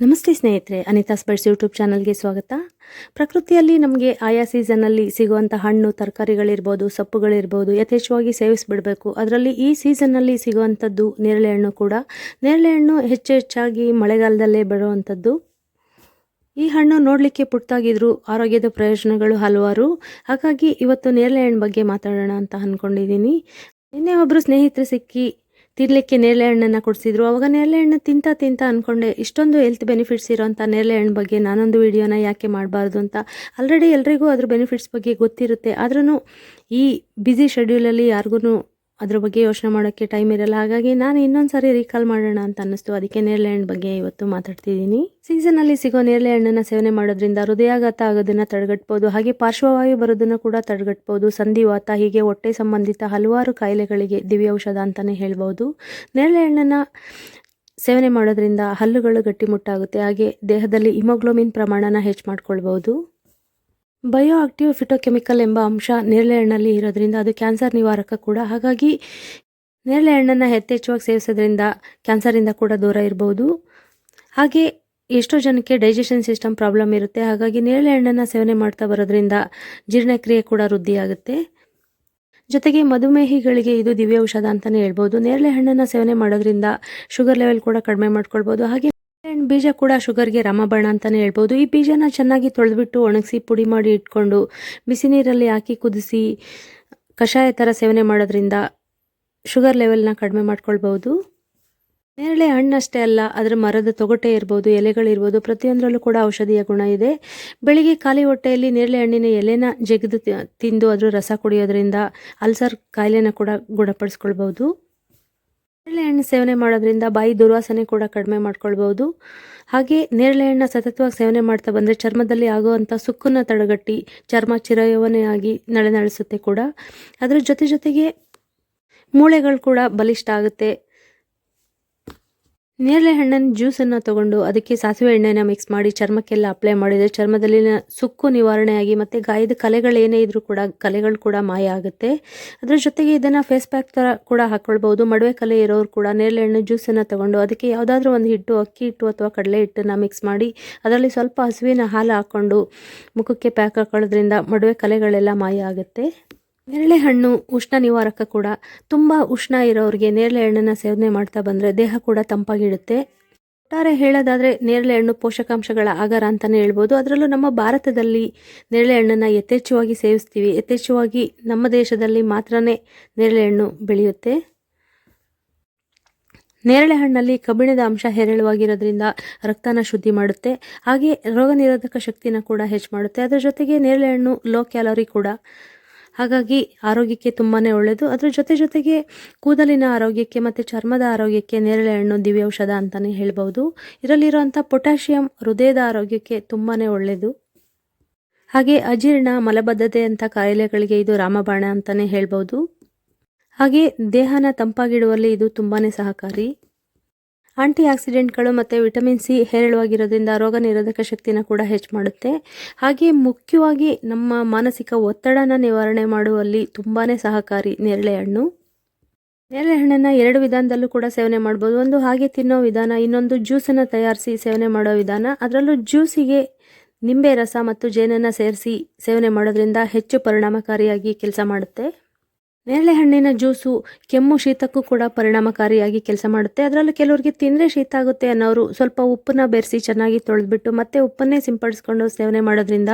ನಮಸ್ತೆ ಸ್ನೇಹಿತರೆ, ಅನಿತಾ ಸ್ಪರ್ಶ್ ಯೂಟ್ಯೂಬ್ ಚಾನಲ್ಗೆ ಸ್ವಾಗತ. ಪ್ರಕೃತಿಯಲ್ಲಿ ನಮಗೆ ಆಯಾ ಸೀಸನಲ್ಲಿ ಸಿಗುವಂಥ ಹಣ್ಣು, ತರಕಾರಿಗಳಿರ್ಬೋದು, ಸೊಪ್ಪುಗಳಿರ್ಬೋದು ಯಥೇಚ್ಛವಾಗಿ ಸೇವಿಸಿಬಿಡಬೇಕು. ಅದರಲ್ಲಿ ಈ ಸೀಸನ್ನಲ್ಲಿ ಸಿಗುವಂಥದ್ದು ನೇರಳೆ ಹಣ್ಣು ಕೂಡ. ನೇರಳೆ ಹಣ್ಣು ಹೆಚ್ಚು ಹೆಚ್ಚಾಗಿ ಮಳೆಗಾಲದಲ್ಲೇ ಬರುವಂಥದ್ದು ಈ ಹಣ್ಣು ನೋಡಲಿಕ್ಕೆ ಪುಟ್ಟಾಗಿದ್ರು ಆರೋಗ್ಯದ ಪ್ರಯೋಜನಗಳು ಹಲವಾರು. ಹಾಗಾಗಿ ಇವತ್ತು ನೇರಳೆ ಹಣ್ಣು ಬಗ್ಗೆ ಮಾತಾಡೋಣ ಅಂತ ಅಂದ್ಕೊಂಡಿದ್ದೀನಿ ನಿನ್ನೆ ಒಬ್ಬರು ಸ್ನೇಹಿತರು ಸಿಕ್ಕಿ ತಿನ್ನಲಿಕ್ಕೆ ನೇರಳೆ ಹಣ್ಣನ್ನು ಕೊಡಿಸಿದ್ರು. ಅವಾಗ ನೇರಳೆ ಹಣ್ಣು ತಿಂತ ತಿಂತ ಅಂದ್ಕೊಂಡೆ ಇಷ್ಟೊಂದು ಹೆಲ್ತ್ ಬೆನಿಫಿಟ್ಸ್ ಇರೋಂಥ ನೇರಳೆ ಹಣ್ಣು ಬಗ್ಗೆ ನಾನೊಂದು ವಿಡಿಯೋನ ಯಾಕೆ ಮಾಡಬಾರ್ದು ಅಂತ. ಆಲ್ರೆಡಿ ಎಲ್ರಿಗೂ ಅದ್ರ ಬೆನಿಫಿಟ್ಸ್ ಬಗ್ಗೆ ಗೊತ್ತಿರುತ್ತೆ. ಆದ್ರೂ ಈ ಬ್ಯುಸಿ ಶೆಡ್ಯೂಲಲ್ಲಿ ಯಾರಿಗೂ ಅದ್ರ ಬಗ್ಗೆ ಯೋಚನೆ ಮಾಡೋಕ್ಕೆ ಟೈಮ್ ಇರಲ್ಲ. ಹಾಗಾಗಿ ನಾನು ಇನ್ನೊಂದು ಸಾರಿ ರೀಕಾಲ್ ಮಾಡೋಣ ಅಂತ ಅನ್ನಿಸ್ತು. ಅದಕ್ಕೆ ನೇರಳೆ ಹಣ್ಣು ಬಗ್ಗೆ ಇವತ್ತು ಮಾತಾಡ್ತಿದ್ದೀನಿ. ಸೀಸನಲ್ಲಿ ಸಿಗೋ ನೇರಳೆ ಹಣ್ಣನ್ನು ಸೇವನೆ ಮಾಡೋದ್ರಿಂದ ಹೃದಯಾಘಾತ ಆಗೋದನ್ನು ತಡೆಗಟ್ಬೋದು. ಹಾಗೆ ಪಾರ್ಶ್ವವಾಯು ಬರೋದನ್ನು ಕೂಡ ತಡೆಗಟ್ಬೋದು. ಸಂಧಿವಾತ ಹೀಗೆ ಹೊಟ್ಟೆ ಸಂಬಂಧಿತ ಹಲವಾರು ಕಾಯಿಲೆಗಳಿಗೆ ದಿವ್ಯ ಔಷಧ ಅಂತಲೇ ಹೇಳ್ಬೋದು. ನೇರಳೆ ಹಣ್ಣನ್ನು ಸೇವನೆ ಮಾಡೋದ್ರಿಂದ ಹಲ್ಲುಗಳು ಗಟ್ಟಿಮುಟ್ಟಾಗುತ್ತೆ. ಹಾಗೆ ದೇಹದಲ್ಲಿ ಹಿಮೋಗ್ಲೋಬಿನ್ ಪ್ರಮಾಣನ ಹೆಚ್ಚು ಮಾಡ್ಕೊಳ್ಬೋದು. ಬಯೋ ಆಕ್ಟಿವ್ ಫಿಟೋಕೆಮಿಕಲ್ ಎಂಬ ಅಂಶ ನೇರಳೆ ಹಣ್ಣಲ್ಲಿ ಇರೋದ್ರಿಂದ ಅದು ಕ್ಯಾನ್ಸರ್ ನಿವಾರಕ ಕೂಡ. ಹಾಗಾಗಿ ನೇರಳೆ ಹಣ್ಣನ್ನು ಯಥೇಚ್ಛವಾಗಿ ಸೇವಿಸೋದ್ರಿಂದ ಕ್ಯಾನ್ಸರಿಂದ ಕೂಡ ದೂರ ಇರಬಹುದು ಹಾಗೆ ಎಷ್ಟೋ ಜನಕ್ಕೆ ಡೈಜೆಷನ್ ಸಿಸ್ಟಮ್ ಪ್ರಾಬ್ಲಮ್ ಇರುತ್ತೆ. ಹಾಗಾಗಿ ನೇರಳೆ ಹಣ್ಣನ್ನು ಸೇವನೆ ಮಾಡ್ತಾ ಬರೋದ್ರಿಂದ ಜೀರ್ಣಕ್ರಿಯೆ ಕೂಡ ವೃದ್ಧಿಯಾಗುತ್ತೆ. ಜೊತೆಗೆ ಮಧುಮೇಹಿಗಳಿಗೆ ಇದು ದಿವ್ಯ ಔಷಧ ಅಂತಲೇ ಹೇಳ್ಬೋದು. ನೇರಳೆ ಹಣ್ಣನ್ನು ಸೇವನೆ ಮಾಡೋದ್ರಿಂದ ಶುಗರ್ ಲೆವೆಲ್ ಕೂಡ ಕಡಿಮೆ ಮಾಡ್ಕೊಳ್ಬೋದು. ಹಾಗೆ ಆ್ಯಂಡ್ ಬೀಜ ಕೂಡ ಶುಗರ್ಗೆ ರಾಮಬಾಣ ಅಂತಲೇ ಹೇಳ್ಬೋದು. ಈ ಬೀಜನ ಚೆನ್ನಾಗಿ ತೊಳೆದ್ಬಿಟ್ಟು ಒಣಗಿಸಿ ಪುಡಿ ಮಾಡಿ ಇಟ್ಕೊಂಡು ಬಿಸಿ ನೀರಲ್ಲಿ ಹಾಕಿ ಕುದಿಸಿ ಕಷಾಯ ಥರ ಸೇವನೆ ಮಾಡೋದ್ರಿಂದ ಶುಗರ್ ಲೆವೆಲ್ನ ಕಡಿಮೆ ಮಾಡ್ಕೊಳ್ಬೋದು ನೇರಳೆ ಹಣ್ಣಷ್ಟೇ ಅಲ್ಲ, ಅದರ ಮರದ ತೊಗಟೆ ಇರ್ಬೋದು ಎಲೆಗಳಿರ್ಬೋದು ಪ್ರತಿಯೊಂದರಲ್ಲೂ ಕೂಡ ಔಷಧೀಯ ಗುಣ ಇದೆ. ಬೆಳಿಗ್ಗೆ ಖಾಲಿ ಹೊಟ್ಟೆಯಲ್ಲಿ ನೇರಳೆ ಹಣ್ಣಿನ ಎಲೆನ ಜಗಿದು ತಿಂದು ಅದರ ರಸ ಕುಡಿಯೋದ್ರಿಂದ ಅಲ್ಸರ್ ಕಾಯಿಲೆನ ಕೂಡ ಗುಣಪಡಿಸ್ಕೊಳ್ಬೋದು ಹಣ್ಣು ಸೇವನೆ ಮಾಡೋದ್ರಿಂದ ಬಾಯಿ ದುರ್ವಾಸನೆ ಕೂಡ ಕಡಿಮೆ ಮಾಡ್ಕೊಳ್ಬೋದು ಹಾಗೆ ನೇರಳೆ ಹಣ್ಣು ಸತತವಾಗಿ ಸೇವನೆ ಮಾಡ್ತಾ ಬಂದರೆ ಚರ್ಮದಲ್ಲಿ ಆಗುವಂಥ ಸುಕ್ಕನ್ನು ತಡೆಗಟ್ಟಿ ಚರ್ಮ ಚಿರಯೌವನೆಯಾಗಿ ನಳೆನಳಿಸುತ್ತೆ ಕೂಡ. ಅದರ ಜೊತೆ ಜೊತೆಗೆ ಮೂಳೆಗಳು ಕೂಡ ಬಲಿಷ್ಠ ಆಗುತ್ತೆ. ನೇರಳೆ ಹಣ್ಣಿನ ಜ್ಯೂಸನ್ನು ತಗೊಂಡು ಅದಕ್ಕೆ ಸಾಸಿವೆ ಎಣ್ಣೆನ ಮಿಕ್ಸ್ ಮಾಡಿ ಚರ್ಮಕ್ಕೆಲ್ಲ ಅಪ್ಲೈ ಮಾಡಿದರೆ ಚರ್ಮದಲ್ಲಿನ ಸುಕ್ಕು ನಿವಾರಣೆಯಾಗಿ ಮತ್ತು ಗಾಯದ ಕಲೆಗಳೇನೇ ಇದ್ರೂ ಕೂಡ ಕಲೆಗಳು ಕೂಡ ಮಾಯ ಆಗುತ್ತೆ. ಅದರ ಜೊತೆಗೆ ಇದನ್ನು ಫೇಸ್ ಪ್ಯಾಕ್ ಥರ ಕೂಡ ಹಾಕ್ಕೊಳ್ಬೋದು ಮಡುವೆ ಕಲೆ ಇರೋರು ಕೂಡ ನೇರಳೆ ಹಣ್ಣು ಜ್ಯೂಸನ್ನು ತಗೊಂಡು ಅದಕ್ಕೆ ಯಾವುದಾದ್ರೂ ಒಂದು ಹಿಟ್ಟು, ಅಕ್ಕಿ ಹಿಟ್ಟು ಅಥವಾ ಕಡಲೆ ಹಿಟ್ಟನ್ನು ಮಿಕ್ಸ್ ಮಾಡಿ ಅದರಲ್ಲಿ ಸ್ವಲ್ಪ ಹಸುವಿನ ಹಾಲು ಹಾಕ್ಕೊಂಡು ಮುಖಕ್ಕೆ ಪ್ಯಾಕ್ ಹಾಕೊಳ್ಳೋದ್ರಿಂದ ಮಡುವೆ ಕಲೆಗಳೆಲ್ಲ ಮಾಯ ಆಗುತ್ತೆ. ನೇರಳೆ ಹಣ್ಣು ಉಷ್ಣ ನಿವಾರಕ ಕೂಡ. ತುಂಬ ಉಷ್ಣ ಇರೋರಿಗೆ ನೇರಳೆ ಹಣ್ಣನ್ನು ಸೇವನೆ ಮಾಡ್ತಾ ಬಂದರೆ ದೇಹ ಕೂಡ ತಂಪಾಗಿಡುತ್ತೆ. ಒಟ್ಟಾರೆ ಹೇಳೋದಾದರೆ ನೇರಳೆ ಹಣ್ಣು ಪೋಷಕಾಂಶಗಳ ಆಗಾರ ಅಂತಲೇ ಹೇಳ್ಬೋದು. ಅದರಲ್ಲೂ ನಮ್ಮ ಭಾರತದಲ್ಲಿ ನೇರಳೆ ಹಣ್ಣನ್ನು ಯಥೇಚ್ಛವಾಗಿ ಸೇವಿಸ್ತೀವಿ. ಯಥೇಚ್ಛವಾಗಿ ನಮ್ಮ ದೇಶದಲ್ಲಿ ಮಾತ್ರನೇ ನೇರಳೆ ಹಣ್ಣು ಬೆಳೆಯುತ್ತೆ. ನೇರಳೆ ಹಣ್ಣಲ್ಲಿ ಕಬ್ಬಿಣದ ಅಂಶ ಹೇರಳವಾಗಿರೋದ್ರಿಂದ ರಕ್ತನ ಶುದ್ಧಿ ಮಾಡುತ್ತೆ. ಹಾಗೆ ರೋಗ ನಿರೋಧಕ ಶಕ್ತಿನ ಕೂಡ ಹೆಚ್ಚು ಮಾಡುತ್ತೆ. ಅದರ ಜೊತೆಗೆ ನೇರಳೆ ಹಣ್ಣು ಲೋ ಕ್ಯಾಲೋರಿ ಕೂಡ. ಹಾಗಾಗಿ ಆರೋಗ್ಯಕ್ಕೆ ತುಂಬಾ ಒಳ್ಳೆಯದು ಅದರ ಜೊತೆ ಜೊತೆಗೆ ಕೂದಲಿನ ಆರೋಗ್ಯಕ್ಕೆ ಮತ್ತು ಚರ್ಮದ ಆರೋಗ್ಯಕ್ಕೆ ನೇರಳೆ ಹಣ್ಣು, ದಿವ್ಯ ಔಷಧ ಅಂತಲೇ ಹೇಳ್ಬೋದು ಇದರಲ್ಲಿರುವಂಥ ಪೊಟ್ಯಾಷಿಯಂ ಹೃದಯದ ಆರೋಗ್ಯಕ್ಕೆ ತುಂಬಾ ಒಳ್ಳೆಯದು ಹಾಗೆ ಅಜೀರ್ಣ, ಮಲಬದ್ಧತೆ ಅಂತ ಕಾಯಿಲೆಗಳಿಗೆ ಇದು ರಾಮಬಾಣ ಅಂತಲೇ ಹೇಳ್ಬೋದು ಹಾಗೆ ದೇಹನ ತಂಪಾಗಿಡುವಲ್ಲಿ ಇದು ತುಂಬಾ ಸಹಕಾರಿ. ಆಂಟಿ ಆಕ್ಸಿಡೆಂಟ್ಗಳು ಮತ್ತು ವಿಟಮಿನ್ ಸಿ ಹೇರಳವಾಗಿರೋದ್ರಿಂದ ರೋಗ ನಿರೋಧಕ ಶಕ್ತಿನ ಕೂಡ ಹೆಚ್ಚು ಮಾಡುತ್ತೆ. ಹಾಗೆ ಮುಖ್ಯವಾಗಿ ನಮ್ಮ ಮಾನಸಿಕ ಒತ್ತಡನ ನಿವಾರಣೆ ಮಾಡುವಲ್ಲಿ ತುಂಬಾ ಸಹಕಾರಿ ನೇರಳೆ ಹಣ್ಣು. ನೇರಳೆ ಹಣ್ಣನ್ನು ಎರಡು ವಿಧಾನದಲ್ಲೂ ಕೂಡ ಸೇವನೆ ಮಾಡ್ಬೋದು. ಒಂದು ಹಾಗೆ ತಿನ್ನೋ ವಿಧಾನ, ಇನ್ನೊಂದು ಜ್ಯೂಸನ್ನು ತಯಾರಿಸಿ ಸೇವನೆ ಮಾಡೋ ವಿಧಾನ. ಅದರಲ್ಲೂ ಜ್ಯೂಸಿಗೆ ನಿಂಬೆ ರಸ ಮತ್ತು ಜೇನನ್ನು ಸೇರಿಸಿ ಸೇವನೆ ಮಾಡೋದ್ರಿಂದ ಹೆಚ್ಚು ಪರಿಣಾಮಕಾರಿಯಾಗಿ ಕೆಲಸ ಮಾಡುತ್ತೆ. ನೇರಳೆ ಹಣ್ಣಿನ ಜ್ಯೂಸು ಕೆಮ್ಮು ಶೀತಕ್ಕೂ ಕೂಡ ಪರಿಣಾಮಕಾರಿಯಾಗಿ ಕೆಲಸ ಮಾಡುತ್ತೆ. ಅದರಲ್ಲೂ ಕೆಲವರಿಗೆ ತಿಂದರೆ ಶೀತ ಆಗುತ್ತೆ ಅನ್ನೋರು ಸ್ವಲ್ಪ ಉಪ್ಪನ್ನ ಬೆರೆಸಿ ಚೆನ್ನಾಗಿ ತೊಳೆದ್ಬಿಟ್ಟು ಮತ್ತೆ ಉಪ್ಪನ್ನೇ ಸಿಂಪಡಿಸ್ಕೊಂಡು ಸೇವನೆ ಮಾಡೋದ್ರಿಂದ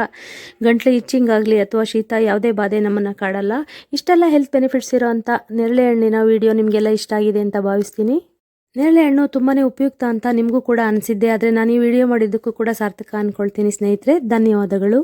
ಗಂಟ್ಲು ಇಚ್ಚಿಂಗ್ ಆಗಲಿ ಅಥವಾ ಶೀತ ಯಾವುದೇ ಬಾಧೆ ನಮ್ಮನ್ನು ಕಾಡಲ್ಲ. ಇಷ್ಟೆಲ್ಲ ಹೆಲ್ತ್ ಬೆನಿಫಿಟ್ಸ್ ಇರೋ ಅಂಥ ನೇರಳೆ ಹಣ್ಣಿನ ವಿಡಿಯೋ ನಿಮಗೆಲ್ಲ ಇಷ್ಟ ಆಗಿದೆ ಅಂತ ಭಾವಿಸ್ತೀನಿ. ನೇರಳೆ ಹಣ್ಣು ತುಂಬಾ ಉಪಯುಕ್ತ ಅಂತ ನಿಮಗೂ ಕೂಡ ಅನಿಸಿದ್ದೆ, ಆದರೆ ನಾನು ಈ ವಿಡಿಯೋ ಮಾಡಿದ್ದಕ್ಕೂ ಕೂಡ ಸಾರ್ಥಕ ಅಂದ್ಕೊಳ್ತೀನಿ ಸ್ನೇಹಿತರೆ. ಧನ್ಯವಾದಗಳು.